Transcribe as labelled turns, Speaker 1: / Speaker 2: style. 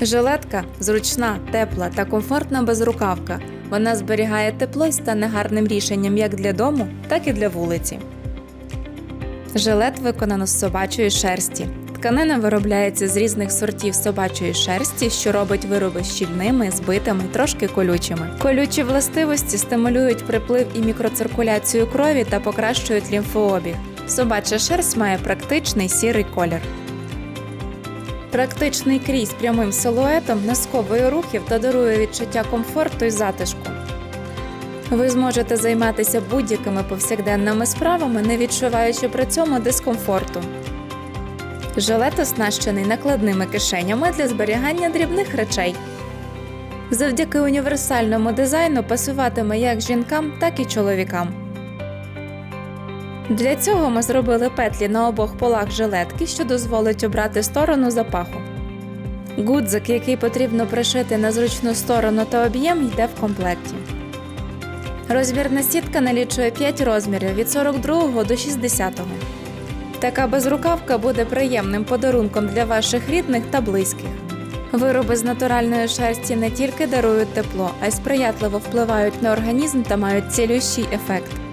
Speaker 1: Жилетка зручна, тепла та комфортна безрукавка. Вона зберігає тепло і стане гарним рішенням як для дому, так і для вулиці. Жилет виконано з собачої шерсті. Тканина виробляється з різних сортів собачої шерсті, що робить вироби щільними, збитими, трошки колючими. Колючі властивості стимулюють приплив і мікроциркуляцію крові та покращують лімфообіг. Собача шерсть має практичний сірий колір. Практичний крій з прямим силуетом не сковує рухів та дарує відчуття комфорту і затишку. Ви зможете займатися будь-якими повсякденними справами, не відчуваючи при цьому дискомфорту. Жилет оснащений накладними кишенями для зберігання дрібних речей. Завдяки універсальному дизайну пасуватиме як жінкам, так і чоловікам. Для цього ми зробили петлі на обох полах жилетки, що дозволить обрати сторону запаху. Гудзик, який потрібно пришити на зручну сторону та об'єм, йде в комплекті. Розмірна сітка налічує 5 розмірів від 42 до 60. Така безрукавка буде приємним подарунком для ваших рідних та близьких. Вироби з натуральної шерсті не тільки дарують тепло, а й сприятливо впливають на організм та мають цілющий ефект.